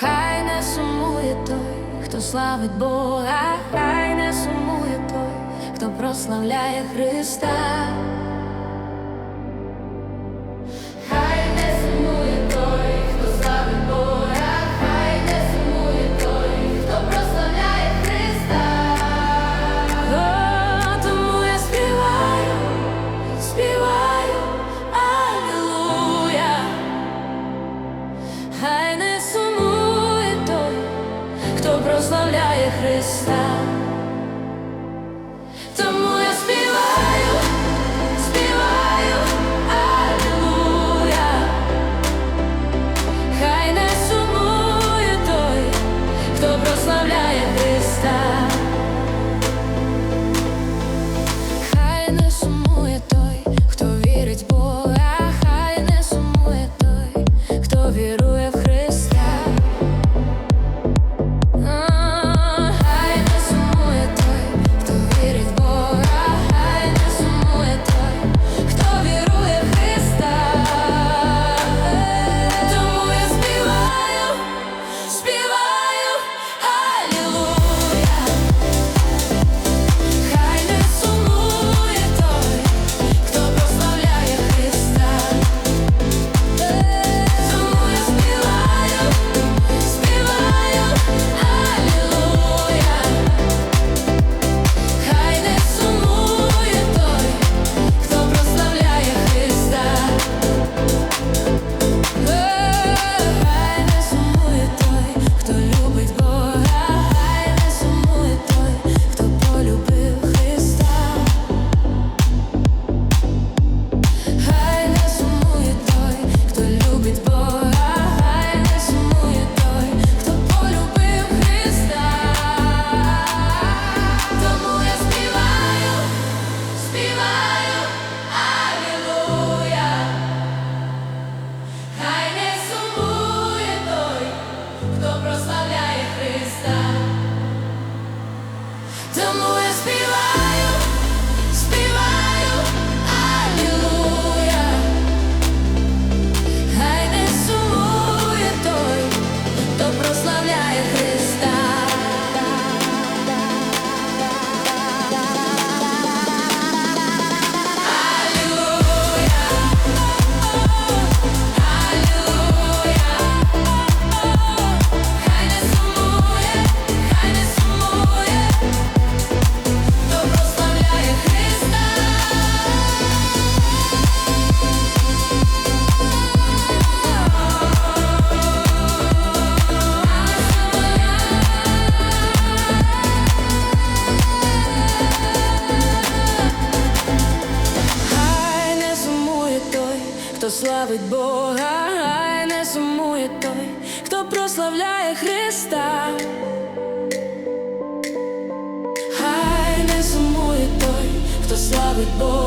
Хай не сумує той, хто славить Бога, хай не сумує той, хто прославляє Христа. прославляє Христа. славить Бога, Хай не сумує той, хто прославляє Христа. Хай не сумує той, хто славить Бога.